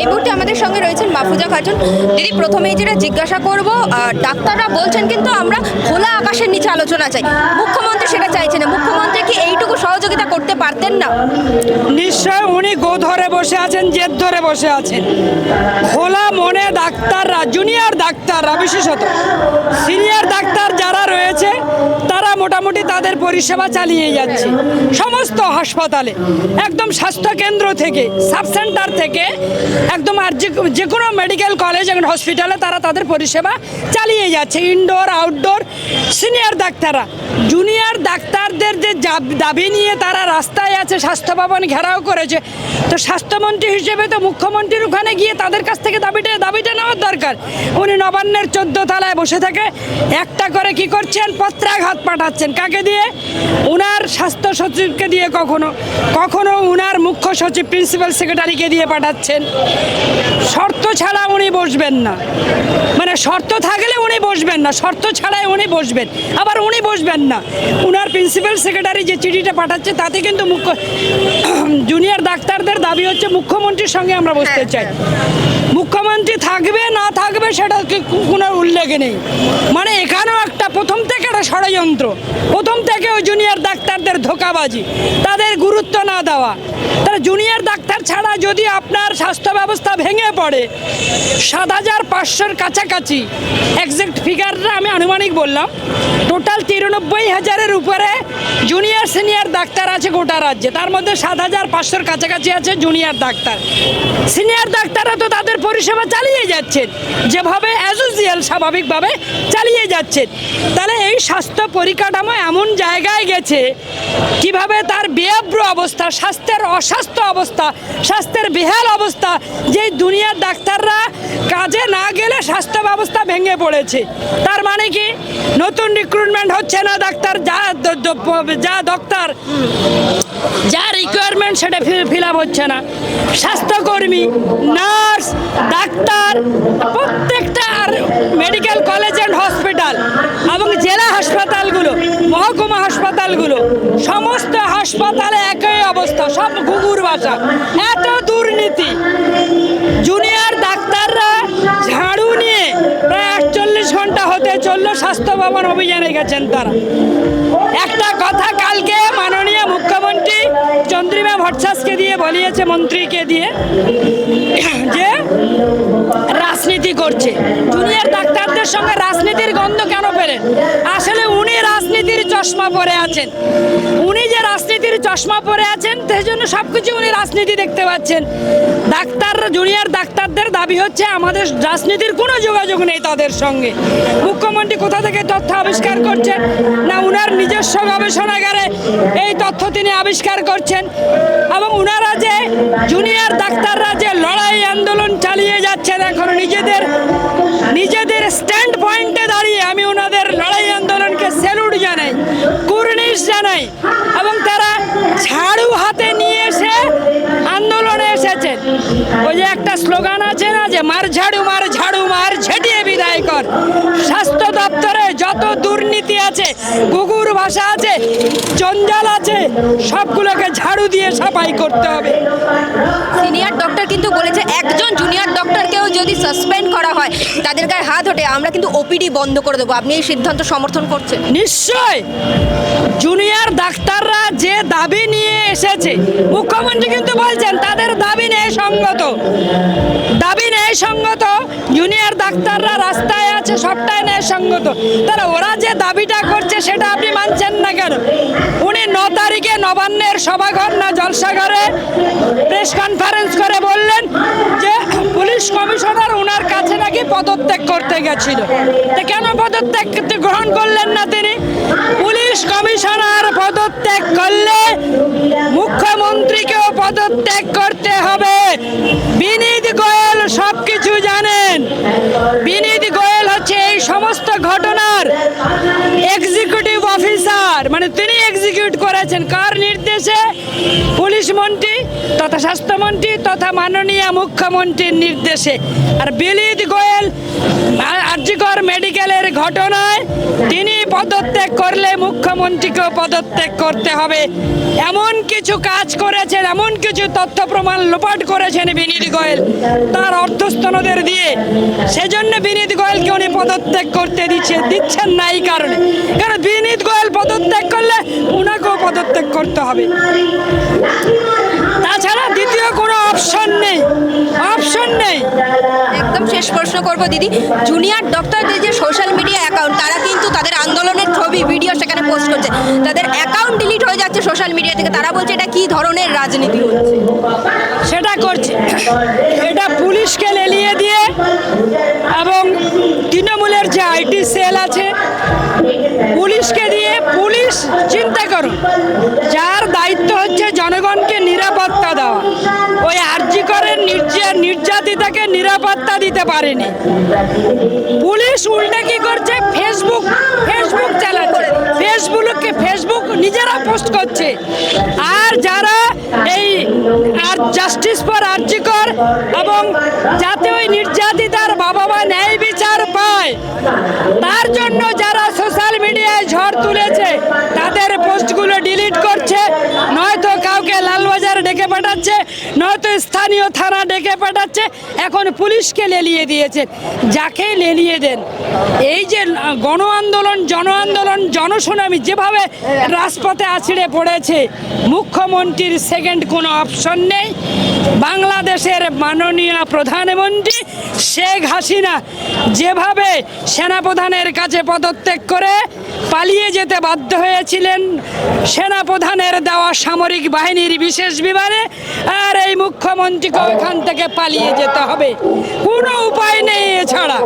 এই মুহূর্তে আমাদের সঙ্গে রয়েছেন মাহফুজা খাতুন। দিদি, প্রথমেই যেটা জিজ্ঞাসা করব ডাক্তাররা বলছেন কিন্তু আমরা খোলা আকাশের নিচে আলোচনা চাই। মুখ্যমন্ত্রী সেটা চাইছেন না। মুখ্যমন্ত্রী কি এইটুকু সহযোগিতা করতে পারতেন না? নিশ্চয় উনি গো ধরে বসে আছেন, জেদ ধরে বসে আছেন। খোলা মনে ডাক্তাররা, জুনিয়র ডাক্তাররা বিশেষত, সিনিয়র ডাক্তার যারা রয়েছে, তারা মোটামুটি তাদের পরিষেবা চালিয়ে যাচ্ছে। হাসপাতালে, একদম স্বাস্থ্য কেন্দ্র থেকে, সাব সেন্টার থেকে, একদম আর যে কোনো মেডিকেল কলেজ এবং হসপিটালে তারা তাদের পরিষেবা চালিয়ে যাচ্ছে। ইনডোর আউটডোর সিনিয়র ডাক্তাররা। জুনিয়র ডাক্তারদের যে দাবি নিয়ে তারা রাস্তায় আছে স্বাস্থ্য ভবন ঘেরাও করেছে। তো স্বাস্থ্যমন্ত্রী হিসেবে তো মুখ্যমন্ত্রীর ওখানে গিয়ে তাদের কাছ থেকে দাবিটা দাবিটা নেওয়ার দরকার। উনি নবান্নের চোদ্দ তলায় বসে থাকে। একটা করে কি করছেন? পত্রাঘাত পাঠাচ্ছেন। কাকে দিয়ে? উনার স্বাস্থ্য সচিবকে দিয়ে কখনো কখনো উনার মুখ্য সচিব প্রিন্সিপাল সেক্রেটারিকে দিয়ে পাঠাচ্ছেন। শর্ত ছাড়া উনি বসবেন না। মানে শর্ত থাকলে উনি বসবেন না শর্ত ছাড়াই উনি বসবেন। আবার উনি বসবেন না। উনার প্রিন্সিপাল সেক্রেটারি যে চিঠিটা পাঠাচ্ছে তাতে কিন্তু মুখ্য জুনিয়র ডাক্তারদের দাবি হচ্ছে মুখ্যমন্ত্রীর সঙ্গে আমরা বসতে চাই। মুখ্যমন্ত্রী থাকবে সেটা কোনো উল্লেখ নেই। মানে এখানেও একটা প্রথম থেকে একটা ষড়যন্ত্র। প্রথম থেকে ওই জুনিয়র ডাক্তারদের ধোকাবাজি, তাদের গুরুত্ব না দেওয়া। তারা জুনিয়র ডাক্তার ছাড়া যদি আপনার স্বাস্থ্য ব্যবস্থা ভেঙে পড়ে, সাত হাজার পাঁচশোর কাছাকাছি এক্সাক্ট ফিগারটা আমি আনুমানিক বললাম টোটাল তিরানব্বই হাজারের উপরে জুনিয়র সিনিয়র ডাক্তার আছে গোটা রাজ্যে। তার মধ্যে সাত হাজার পাঁচশোর কাছাকাছি আছে জুনিয়র ডাক্তার। সিনিয়র ডাক্তাররা তো তাদের পরিষেবা চালিয়ে যাচ্ছেন। যেভাবে অ্যাজ ইউজুয়াল স্বাভাবিকভাবে চালিয়ে যাচ্ছেন, তাহলে এই স্বাস্থ্য পরিকাঠামো এমন জায়গায় গেছে, কীভাবে তার বেআব্র অবস্থা, স্বাস্থ্যের অস্বাস্থ্য অবস্থা, স্বাস্থ্যের বেহাল অবস্থা, যে দুনিয়ার ডাক্তাররা কাজে না গেলে স্বাস্থ্য ব্যবস্থা ভেঙে পড়েছে, তার মানে কি? নতুন রিক্রুটমেন্ট হচ্ছে না ডাক্তার, যা যা ডাক্তার যা রিকোয়ারমেন্ট সেটা ফিল আপ হচ্ছে না। স্বাস্থ্যকর্মী নার্স ডাক্তার প্রত্যেকটা মেডিকেল কলেজ অ্যান্ড হসপিটাল এবং জেলা হাসপাতালগুলো, মহকুমা হাসপাতালগুলো, সমস্ত হাসপাতালে একই অবস্থা, সব ঘুঘুর বাসা এত দুর্নীতি। জুনিয়র ডাক্তাররা ঝাড়ু নিয়ে প্রায় আটচল্লিশ ঘণ্টা হতে চলল, স্বাস্থ্য ভবন অভিযানে গেছেন তারা। একটা কথা কালকে মাননীয় মুখ্যমন্ত্রী চন্দ্রিমা ভট্টাচার্যকে দিয়ে বলিয়েছে, মন্ত্রীকে দিয়ে, যে রাজনীতি করছে। জুনিয়র ডাক্তারদের সঙ্গে রাজনীতির গন্ধ কেন পেলেন? আসলে উনি রাজনীতির চশমা পরে আছেন। উনি যে রাজনীতির চশমা পরে আছেন, সেই জন্য সব কিছু উনি রাজনীতি দেখতে পাচ্ছেন। ডাক্তার, জুনিয়র ডাক্তারদের দাবি হচ্ছে আমাদের রাজনীতির কোনো যোগাযোগ নেই তাদের সঙ্গে। মুখ্যমন্ত্রী কোথা থেকে তথ্য আবিষ্কার করছেন? না উনার নিজস্ব গবেষণাগারে এই তথ্য তিনি আবিষ্কার করছেন? এবং উনারা যে জুনিয়র ডাক্তাররা নিজেদের নিজেদের স্ট্যান্ড পয়েন্টে দাঁড়িয়ে আমি ওনাদের লড়াই আন্দোলনকে স্যালুট জানাই, কুর্নিশ জানাই এবং তারা ঝাড়ু হাতে নিয়ে এসে আন্দোলনে এসেছে। ওই যে একটা স্লোগান আছে না যে, মার ঝাড়ু মার ঝাড়ু, মার ঝেটিয়ে বিদায় কর। স্বাস্থ্য দপ্তরে যত দুর্নীতি আছে গুগুর ভাষা আছে জঞ্জাল আছে সবগুলোকে ঝাড়ু দিয়ে সাফাই করতে হবে। সিনিয়র ডক্টর কিন্তু বলেছে একজন জুনিয়র ডক্টরকেও যদি সাসপেন্ড করা হয় তাদের গায়ে হাত ওঠে আমরা কিন্তু ওপিডি বন্ধ করে দেবো। আপনি এই সিদ্ধান্ত সমর্থন করছেন? নিশ্চয়! জুনিয়র ডাক্তাররা যে দাবি নিয়ে এসেছে মুখ্যমন্ত্রী কিন্তু বলছেন তাদের দাবি নেই সঙ্গত। দাবি নেই সঙ্গত জুনিয়র ডাক্তাররা রাস্তায় আছে সবটাই নেই সঙ্গত। তাহলে ওরা যে দাবিটা করছে সেটা আপনি মানছেন না কেন? উনি ন তারিখে নবান্নের সভাঘর না জলসাঘরে প্রেস কনফারেন্স করে বললেন যে পুলিশ কমিশনার ওনার কাছে নাকি পদত্যাগ করতে গেছিল। কেন পদত্যাগ গ্রহণ করলেন না তিনি? পুলিশ কমিশনার পদত্যাগ করলে মুখ্যমন্ত্রীকেও পদত্যাগ করতে হবে। প্রধানমন্ত্রী তথা স্বাস্থ্যমন্ত্রী, তথা মাননীয় মুখ্যমন্ত্রীর নির্দেশে। আর বিলিত গোয়েল আর্যিকর মেডিকেলের ঘটনায় তিনি পদত্যাগ করলে মুখ্যমন্ত্রীকেও পদত্যাগ করতে হবে। এমন কিছু কাজ করেছেন, এমন কিছু তথ্য প্রমাণ লোপাট করেছেন বিনীত গোয়েল। তার অর্থস্তনদের দিয়ে। সেজন্য বিনীত গোয়েলকে উনি পদত্যাগ করতে দিচ্ছে, দিচ্ছেন না এই কারণে। কারণ বিনীত গোয়েল পদত্যাগ করতে হবে। তাছাড়া দ্বিতীয় কোনো অপশন নেই। অপশন নেই। একদম শেষ প্রশ্ন করব দিদি। জুনিয়র ডক্টরদের যে সোশ্যাল মিডিয়া অ্যাকাউন্ট তারা কিন্তু তাদের আন্দোলনের ছবি ভিডিও সেখানে পোস্ট করছে। তাদের অ্যাকাউন্ট ডিলিট হয়ে যাচ্ছে সোশ্যাল মিডিয়া থেকে। তারা বলছে এটা কি ধরনের রাজনীতি হচ্ছে? সেটা করছে। এটা পুলিশকে লেলিয়ে দিয়ে নিরাপত্তা দিতে পারেনি। পুলিশ উল্টে কি করছে? ফেসবুক ফেসবুক চালাচ্ছে। ফেসবুককে ফেসবুক নিজেরা পোস্ট করছে। আর যারা এই আর জাস্টিস ফর আর্জিকর এবং যাতে ওই নির্যাতিতার বাবা মা ন্যায় বিচার পায়, তার জন্য যারা সোশ্যাল মিডিয়ায় ঝড় তুলেছে ডেকে পাঠাচ্ছে, নয়তো স্থানীয় থানা ডেকে পাঠাচ্ছে, এখন পুলিশকে লেলিয়ে দিয়েছে। যাকে লেলিয়ে দেন, এই যে গণ আন্দোলন, জন আন্দোলন জনশুনামি যেভাবে রাজপথে আছড়ে পড়েছে, মুখ্যমন্ত্রীর সেকেন্ড কোনো অপশন নেই। বাংলাদেশের মাননীয় প্রধানমন্ত্রী শেখ হাসিনা যেভাবে সেনাপ্রধানের কাছে পদত্যাগ করে পালিয়ে যেতে বাধ্য হয়েছিলেন, সেনাপ্রধানের দেওয়া সামরিক বাহিনীর বিশেষ বিমানে আর এই মুখ্যমন্ত্রীকে ওখান থেকে পালিয়ে যেতে হবে। কোনো উপায় নেই এছাড়া।